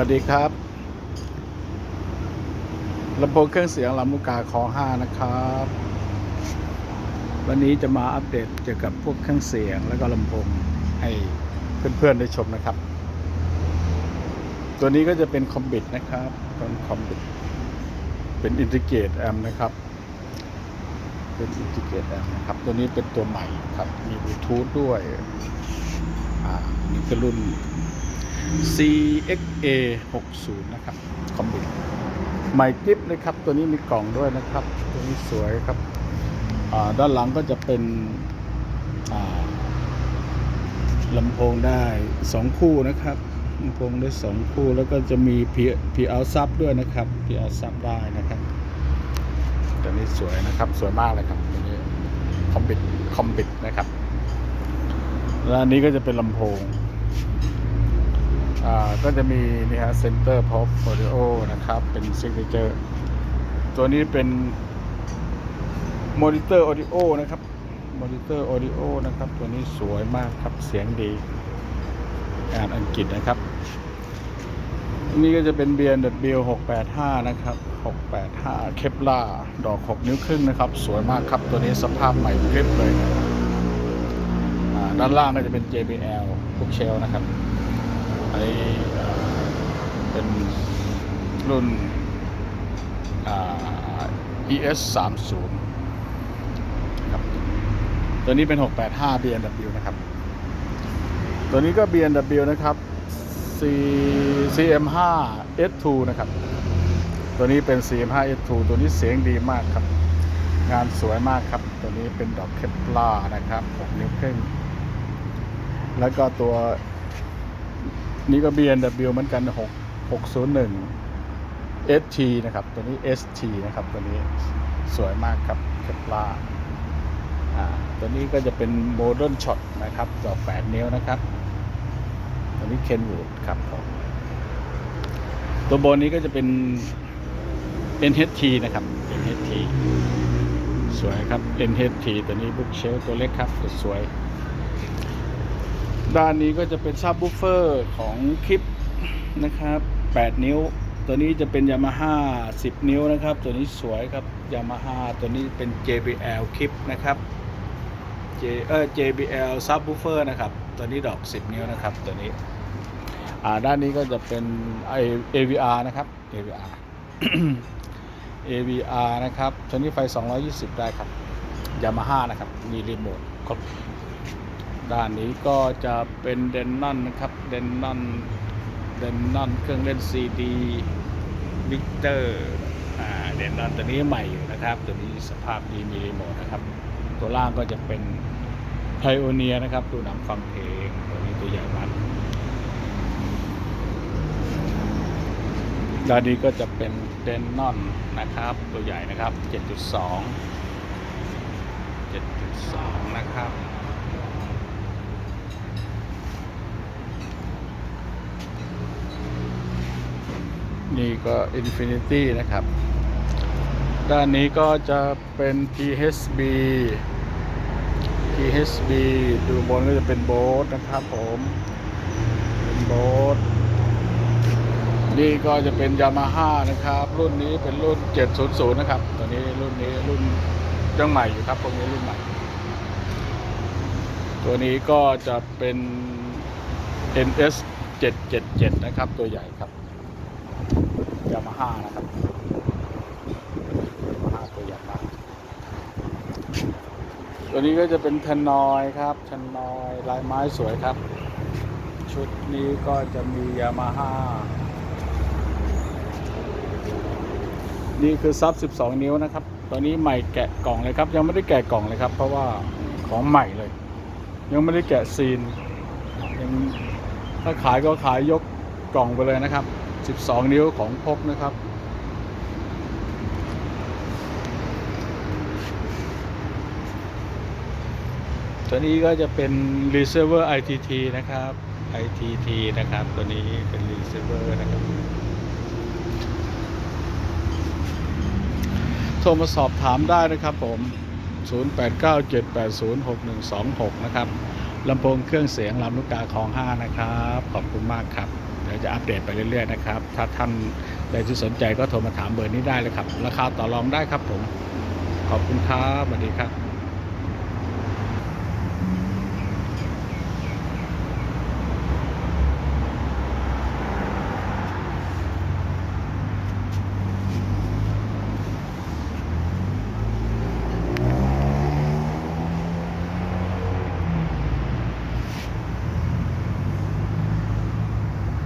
วัสดีครับลำโพงเครื่องเสียงลำลูกกาคอห้านะครับ วันนี้จะมาอัปเดตเกี่ยวกับพวกเครื่องเสียงแล้วก็ลำโพงให้เพื่อนๆได้ชมนะครับ ตัวนี้ก็จะเป็นคอมบิ t นะครับเป็นคอมบิ t เป็นอินทิเกตแอมนะครับ เป็นอินทิเกตแอมนะครับ ตัวนี้เป็นตัวใหม่ครับ มีบลูทูธด้วย อ่า นี่คือรุ่น CXA 60นะครับคอมบิใหม่กริปเลยครับ ตัวนี้มีกล่องด้วยนะครับ ตัวนี้สวยครับด้านหลังก็จะเป็นลำโพงได้ 2 คู่นะครับลำโพงได้ 2 คู่แล้วก็จะมี P P L ซับด้วยนะครับ P L ซับได้นะครับ ตัวนี้สวยนะครับสวยมากเลยครับตัวนี้คอมบิคอมบินะครับ แล้วอันนี้ก็จะเป็นลำโพง ก็จะมีนี่ฮะเซ็นเตอร์พอปออดิโอนะครับ เป็นซิกเนเจอร์ตัวนี้เป็นมอนิเตอร์ออดิโอนะครับมอนิเตอร์ออดิโอนะครับ ตัวนี้สวยมากครับเสียงดีอ่านอังกฤษนะครับ นี่ก็จะเป็น B&W 685นะครับ685เคปล่าดอก6นิ้วครึ่งนะครับ สวยมากครับ ตัวนี้สภาพใหม่กริบเลยด้านล่างก็จะเป็น JBL พวกเชลนะครับ อันนี้เป็นรุ่นอ่า ES 3 0ครับตัวนี้เป็น 685 B&W นะครับ ตัวนี้ก็ B&W นะครับ C CM5 S2 นะครับ ตัวนี้เป็น CM5 S2 ตัวนี้เสียงดีมากครับ งานสวยมากครับ ตัวนี้เป็นดอกเคปลานะครับ6นิ้วครึ่งแล้วก็ตัว นี่ก็ B&W เหมือนกัน 6 601 ST นะครับ ตัวนี้ ST นะครับ ตัวนี้สวยมากครับเคปลาอ่า ตัวนี้ก็จะเป็นโมเดิร์นช็อตนะครับดอก8นิ้วนะครับ ตัวนี้เคนวูดครับผมตัวบนนี้ก็จะเป็น NHT นะครับ NHT สวยครับ NHT ตัวนี้บุ๊กเชลตัวเล็กครับสวย ด้านนี้ก็จะเป็นซับ w ูเฟอร์ของคลิปนะครับ 8 นิ้ว ตัวนี้จะเป็น Yamaha 10 นิ้วนะครับ ตัวนี้สวยครับ Yamaha ตัวนี้เป็น JBL คลิปนะครับ J เออ JBL Subwoofer นะครับ ตัวนี้ดอก 10 นิ้วนะครับ ตัวนี้อ่าด้านนี้ก็จะเป็น AVR นะครับ AVR AVR นะครับตัวนี้ไฟ 220 ได้ครับ Yamaha นะครับ มีรีโมทครบ ด้านนี้ก็จะเป็นเดนนอนนะครับ เดนนอนเดนนอนเครื่องเล่นซีดีวิกเตอร์อ่าเดนนอนตัวนี้ใหม่อยู่นะครับ ตัวนี้สภาพดีมีรีโมทนะครับ ตัวล่างก็จะเป็นไพโอเนียนะครับ ดูหนังฟังเพลงตัวนี้ตัวใหญ่มากด้านนี้ก็จะเป็นเดนนอนนะครับ ตัวใหญ่นะครับ 7.2 7.2 นะครับ นี่ก็ Infinity นะครับ ด้านนี้ก็จะเป็น THB THB ดูบนก็จะเป็นโบ๊ทนะครับผม เป็นโบ๊ทนี่ก็จะเป็น Yamaha นะครับ รุ่นนี้เป็นรุ่น 700 นะครับ ตัวนี้รุ่นนี้รุ่นยังใหม่อยู่ครับพวกนี้รุ่นใหม่ ตัวนี้ก็จะเป็น NS 777 นะครับ ตัวใหญ่ครับ ยามาฮ่านะครับยามาฮ่าตัวใหญ่มากตัวนี้ก็จะเป็นแทนนอยครับแทนนอยลายไม้สวยครับ ชุดนี้ก็จะมียามาฮ่านี่คือซับ 12 นิ้วนะครับ ตัวนี้ใหม่แกะกล่องเลยครับ ยังไม่ได้แกะกล่องเลยครับ เพราะว่าของใหม่เลย ยังไม่ได้แกะซีนยังถ้าขายก็ขายยกกล่องไปเลยนะครับ 12 นิ้วของพกนะครับ ตัวนี้ก็จะเป็น receiver ITT นะครับ ITT นะครับ ตัวนี้เป็น receiver นะครับโทรมาสอบถามได้นะครับผม 0897806126 นะครับลำโพงเครื่องเสียงลำลูกกาคลอง 5 นะครับ ขอบคุณมากครับ เดี๋ยวจะอัปเดตไปเรื่อยๆนะครับ ถ้าท่านใดที่สนใจก็โทรมาถามเบอร์นี้ได้เลยครับ ราคาต่อรองได้ครับผม ขอบคุณครับสวัสดีครับ